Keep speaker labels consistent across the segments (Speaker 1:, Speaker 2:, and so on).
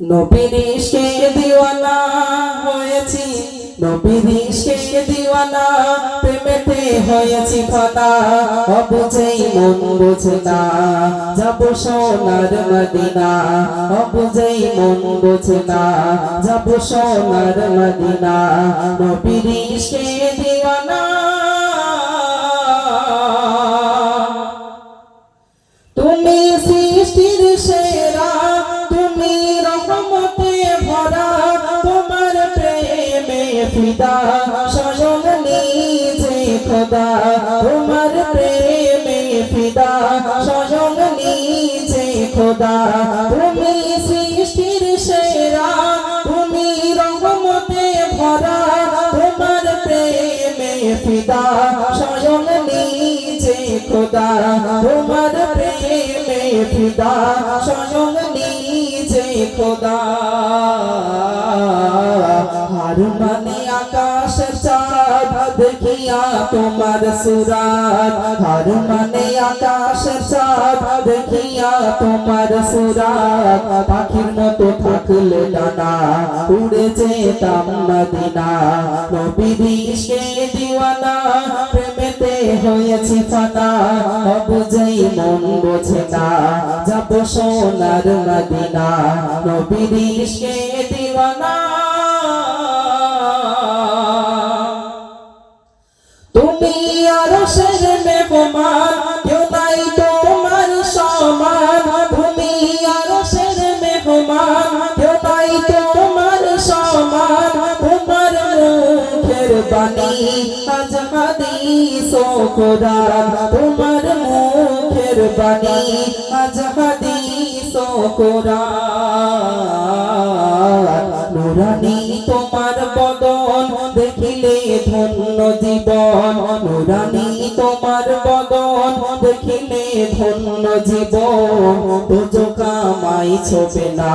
Speaker 1: নবীর ইশকে দিওয়ানা হয়েছি নবীর ইশকে দিওয়ানা প্রেমেতে হয়েছি ফানা অবুঝেই মন বোঝে না, যাব সোনার মদিনা। অবুঝেই মন বোঝে না, যাব সোনার মদিনা। নবীর ইশকে দিওয়ানা ফিদা স্বয়ং নিজে খোদা। তোমার প্রেমে ফিদা স্বয়ং নিজে খোদা। তুমি সৃষ্টির সেরা, তুমি রহমতে ভরা। তোমার প্রেমে ফিদা স্বয়ং নিজে খোদা। তোমার প্রেমে ফিদা স্বয়ং নিজে খোদা। হার চাঁদ দেখিয়া তোমার সুরাত। হার মানে আকাশের চাঁদ। দেখিয়া তোমার সুরাত। পাখির মতো থাকলে ডানা উড়ে যেতাম মদিনা। নবীর ইশকে দিওয়ানা, প্রেমেতে হয়েছি ফানা। অবুঝেই মন বোঝে না, যাব সোনার মদিনা। নবীর ইশকে দিওয়ানা বাণী আজ হাদিস ও কোরআন তোমার মুখের বাণী। আজ হাদিস ও কোরআন। নুরানি তোমার বদন দেখিলে ধন্য জীবন। নুরানি তোমার বদন দেখিলে ধন্য জীবন। তুজো কামাই ছোপে না।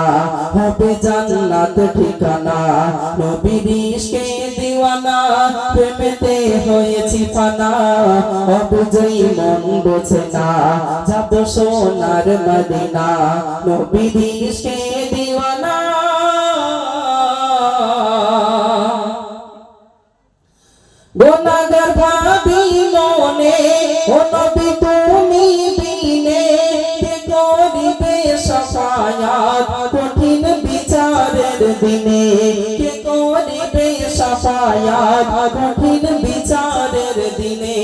Speaker 1: হবে জান্নাত ঠিকানা। নবীর ইশকে দিওয়ানা, প্রেমেতে হয়েছি ফানা। অবুঝই মন বোঝে না, যাব সোনার মদিনা। নবীর ইশকে বিচারের দিনে কে করিবে কঠিন বিচারের দিনে?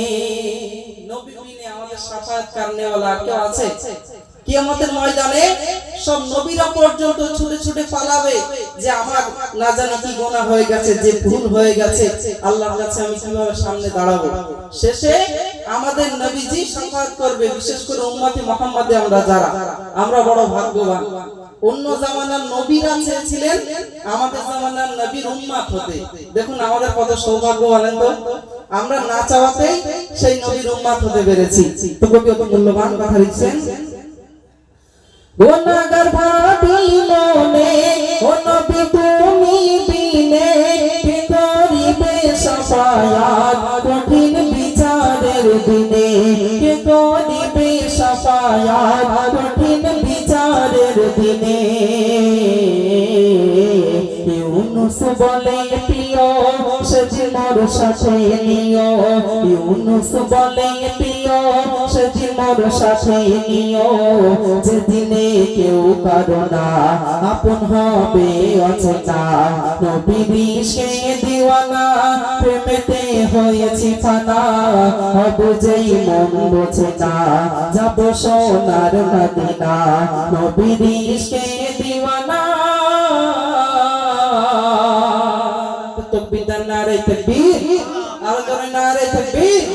Speaker 1: নবী বিনে আমাদের সাফায়াত করনেওয়ালা কেউ আছে? কিয়ামতের ময়দানে সব নবীরা পর্যন্ত ছুটে ছুটে পালাবে যে আমার না জানি কি গোনা হয়ে গেছে, যে ভুল হয়ে গেছে, আল্লাহর কাছে আমি কীভাবে সামনে দাঁড়াবো? শেষে আমাদের নবীজি সাফাত করবে, বিশেষ করে উম্মতি মুহাম্মাদে আমরা যারা, আমরা বড় ভাগ্যবান। অন্য জামানার নবীরা চেয়েছিলেন আমাদের জামানার নবীর উম্মাত হতে। দেখুন আমাদের কত সৌভাগ্য বলেন তো আমরা না চাওয়াতেই সেই নবীর উম্মাত হতে পেরেছি। তো কবি মূল্যবান কথা লিখছেন? সাফায়াত কঠিন বিচারের দিনে কে করিবে সাফায়াত, কঠিন বিচারের দিনে। ইউনুস বলে প্রিয় সজি মোর সাথে নিও ইউনুস বলে প্রিয় সজি মোর সাথে নিও, যেদিনে কেউ কারও না, আপন হবে অচেনা। নবীর ইশকে দিওয়ানা, প্রেমেতে হয়েছি ফানা, অবুঝেই মন বোঝে না, যাব সোনার মদিনা। নবীর ইশকে দিওয়ানা। তকবীর নারে তকবীর আর জোরে নারে তকবীর